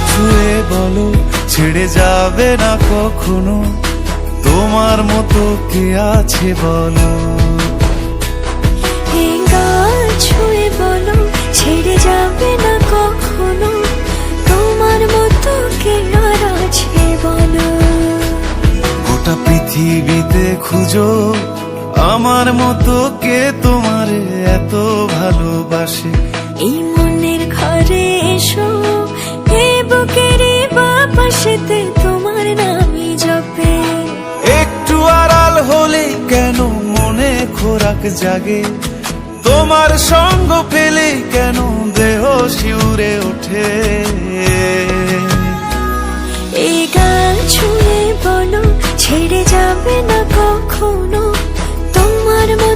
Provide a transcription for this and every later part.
ছুঁয়ে বলো ছেড়ে যাবে না কখনো? তোমার মতো কে আছে বলো? ছুঁয়ে বলো ছেড়ে যাবে না কখনো? তোমার মতো কে আছে বলো? গোটা পৃথিবীতে খুঁজো আমার মতো কে তোমার এত ভালোবাসে? এই মনের ঘরে এসো বাপাশেতে তোমার নামই জপে। একটু আড়াল হলে কেন মনে খোরাক জাগে? তোমার সঙ্গ পেলে কেন দেহ শিউরে ওঠে? এই গান ছুঁয়ে বলো ছেড়ে যাবে না কখনো। তোমার মতো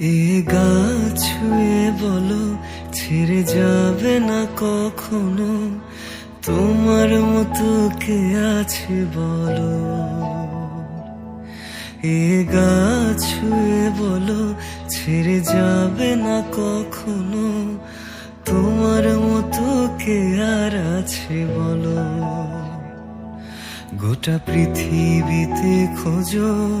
এ গাছ ছুঁয়ে বলো, ছেড়ে যাবে না কখনো? তোমার মতো কে আছে বলো? এ গাছ ছুঁয়ে বলো, ছেড়ে যাবে না কখনো? তোমার মতো কে আর আছে বলো? গোটা পৃথিবীতে খোঁজো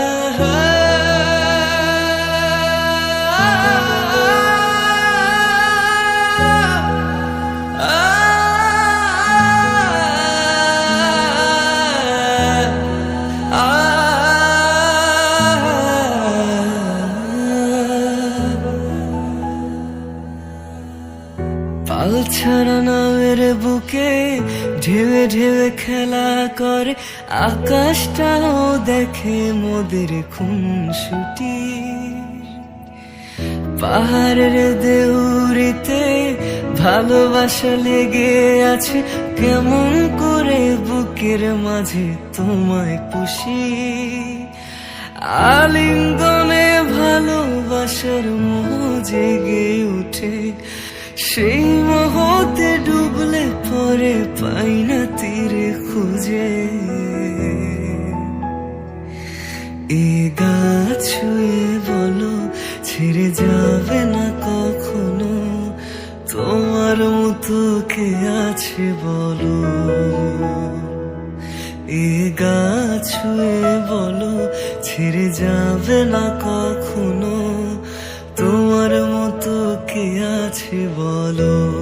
বুকে ঢেউে ঢেউে খেলা করে, আকাশটাও দেখে মোদের খুনসুটি। পাহাড়ের দেউরিতে ভালোবাসা লেগে আছে, কেমন করে বুকের মাঝে তোমায় পুষি। আলিঙ্গনে ভালোবাসার মোহ জেগে উঠে, সেই মোহতে ডুবলে পরে পাই না তীরে খুঁজে। এ গাছ ছুঁয়ে বলো ছেড়ে যাবে না কখনো? তোমার মতো কে আছে বলো? এ গাছ ছুঁয়ে বলো ছেড়ে যাবে না কখনো? তোমার মতো কে আছে বলো?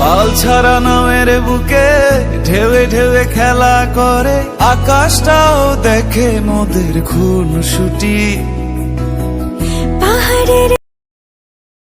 পাল ছাড়া নামের বুকে ঢেউে ঢেউে খেলা করে। আকাশটাও দেখে মোদের খুন ছুটি পাহাড়ের